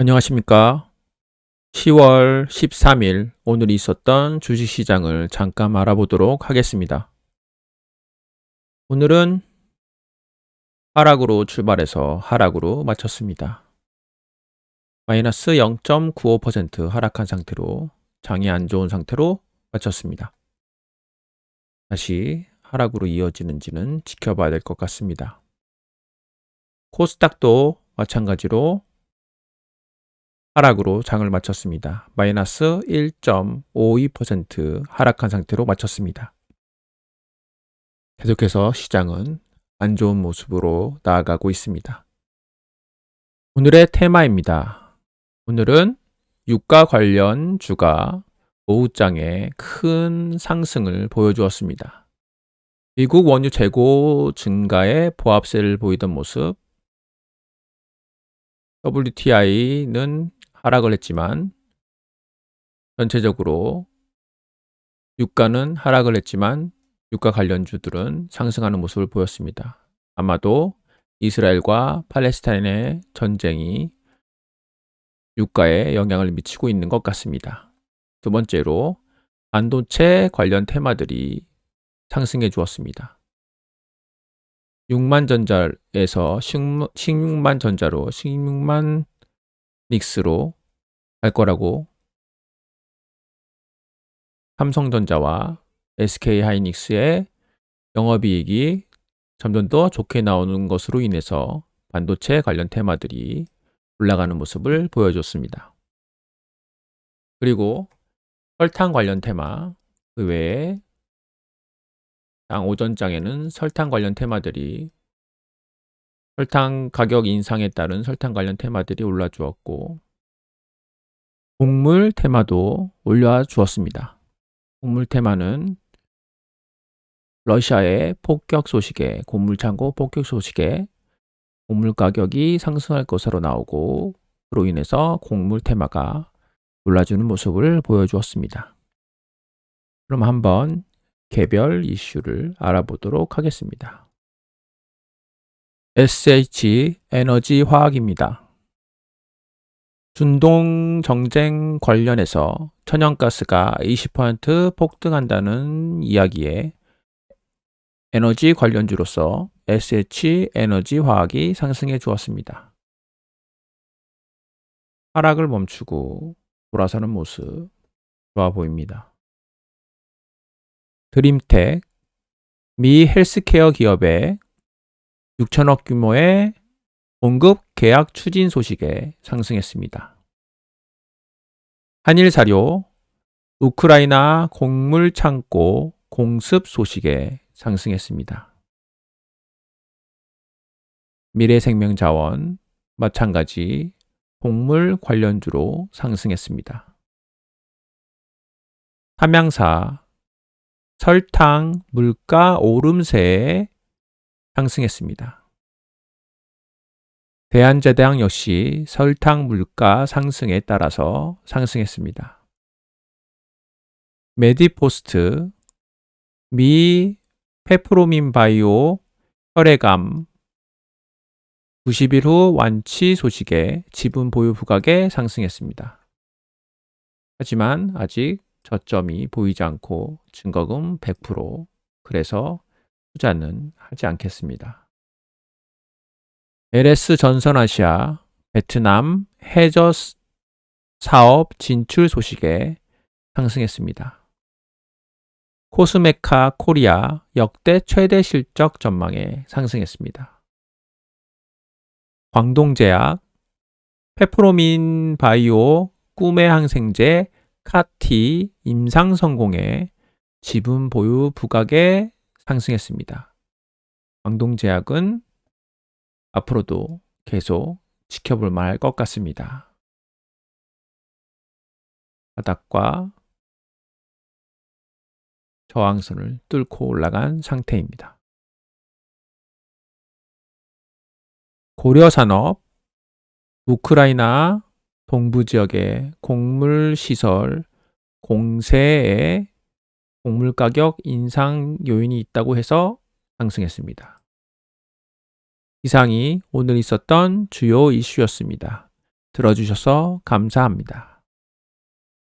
안녕하십니까. 10월 13일 오늘 있었던 주식시장을 잠깐 알아보도록 하겠습니다. 오늘은 하락으로 출발해서 하락으로 마쳤습니다. 마이너스 0.95% 하락한 상태로 장이 안 좋은 상태로 마쳤습니다. 다시 하락으로 이어지는지는 지켜봐야 될 것 같습니다. 코스닥도 마찬가지로 하락으로 장을 마쳤습니다. 마이너스 1.52% 하락한 상태로 마쳤습니다. 계속해서 시장은 안 좋은 모습으로 나아가고 있습니다. 오늘의 테마입니다. 오늘은 유가 관련 주가 오후장에 큰 상승을 보여주었습니다. 미국 원유 재고 증가에 보합세를 보이던 모습, WTI는 하락을 했지만 전체적으로 유가는 하락을 했지만 유가 관련주들은 상승하는 모습을 보였습니다. 아마도 이스라엘과 팔레스타인의 전쟁이 유가에 영향을 미치고 있는 것 같습니다. 두 번째로 반도체 관련 테마들이 상승해 주었습니다. 6만 전자에서 16만 전자로 16만 닉스로 갈 거라고 삼성전자와 SK 하이닉스의 영업이익이 점점 더 좋게 나오는 것으로 인해서 반도체 관련 테마들이 올라가는 모습을 보여줬습니다. 그리고 설탕 관련 테마 그 외에 장 오전장에는 설탕 관련 테마들이 설탕 가격 인상에 따른 설탕 관련 테마들이 올라주었고 곡물 테마도 올려 주었습니다. 곡물 테마는 러시아의 폭격 소식에 곡물 창고 폭격 소식에 곡물 가격이 상승할 것으로 나오고 그로 인해서 곡물 테마가 올라주는 모습을 보여주었습니다. 그럼 한번 개별 이슈를 알아보도록 하겠습니다. SH 에너지 화학입니다. 중동 정쟁 관련해서 천연가스가 20% 폭등한다는 이야기에 에너지 관련주로서 SH 에너지 화학이 상승해 주었습니다. 하락을 멈추고 돌아서는 모습 좋아 보입니다. 드림텍 미 헬스케어 기업의 6천억 규모의 공급 계약 추진 소식에 상승했습니다. 한일 사료, 우크라이나 곡물 창고 공습 소식에 상승했습니다. 미래생명자원 마찬가지 곡물 관련주로 상승했습니다. 삼양사 설탕 물가 오름세에 상승했습니다. 대한제당 역시 설탕 물가 상승에 따라서 상승했습니다. 메디포스트, 미 페프로민 바이오 혈액암 90일 후 완치 소식에 지분 보유 부각에 상승했습니다. 하지만 아직 저점이 보이지 않고 증거금 100% 그래서 투자는 하지 않겠습니다. LS 전선아시아 베트남 해저 사업 진출 소식에 상승했습니다. 코스메카 코리아 역대 최대 실적 전망에 상승했습니다. 광동제약, 페프로민 바이오, 꿈의 항생제, 카티, 임상 성공에 지분 보유 부각에 상승했습니다. 광동제약은 앞으로도 계속 지켜볼 만할 것 같습니다. 바닥과 저항선을 뚫고 올라간 상태입니다. 고려산업, 우크라이나 동부 지역의 곡물 시설 공세에 곡물 가격 인상 요인이 있다고 해서 상승했습니다. 이상이 오늘 있었던 주요 이슈였습니다. 들어주셔서 감사합니다.